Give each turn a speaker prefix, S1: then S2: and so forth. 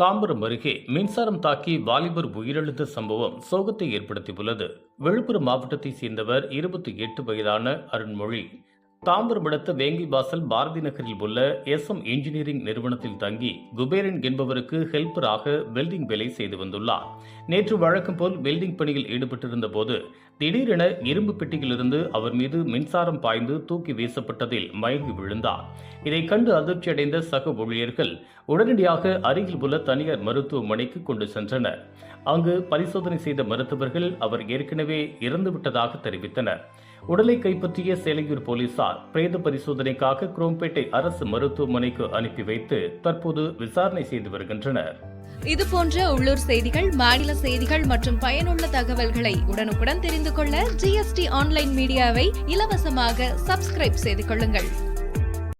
S1: தாம்பரம் அருகே மின்சாரம் தாக்கி வாலிபர் உயிரிழந்த சம்பவம் சோகத்தை ஏற்படுத்தியுள்ளது. விழுப்புரம் மாவட்டத்தைச் சேர்ந்தவர் இருபத்தி எட்டு வயதான அருண்மொழி. தாம்பரம் வேங்கி வாசல் பாரதி நகரில் உள்ள எஸ் எம் இன்ஜினியரிங் நிறுவனத்தில் தங்கி குபேரன் என்பவருக்கு ஹெல்ப்பராக வெல்டிங் வேலை செய்து வந்துள்ளார். நேற்று வழக்கம் போல் வெல்டிங் பணியில் ஈடுபட்டிருந்த போது திடீரென இரும்பு பெட்டியிலிருந்து அவர் மீது மின்சாரம் பாய்ந்து தூக்கி வீசப்பட்டதில் மயங்கி விழுந்தார். இதைக் கண்டு அதிர்ச்சியடைந்த சக ஊழியர்கள் உடனடியாக அருகில் உள்ள தனியார் மருத்துவமனைக்கு கொண்டு சென்றனர். அங்கு பரிசோதனை செய்த மருத்துவர்கள் அவர் ஏற்கனவே இறந்துவிட்டதாக தெரிவித்தனர். உடலை கைப்பற்றிய சேலையூர் போலீசார் பிரேத பரிசோதனைக்காக குரோம்பேட்டை அரசு மருத்துவமனைக்கு அனுப்பி வைத்து தற்போது விசாரணை செய்து வருகின்றனர்.
S2: இது போன்ற உள்ளூர் செய்திகள் மாநில செய்திகள் மற்றும் பயனுள்ள தகவல்களை உடனுக்குடன் தெரிந்து கொள்ள ஜிஎஸ்டி ஆன்லைன் மீடியாவை இலவசமாக சப்ஸ்கிரைப் செய்து கொள்ளுங்கள்.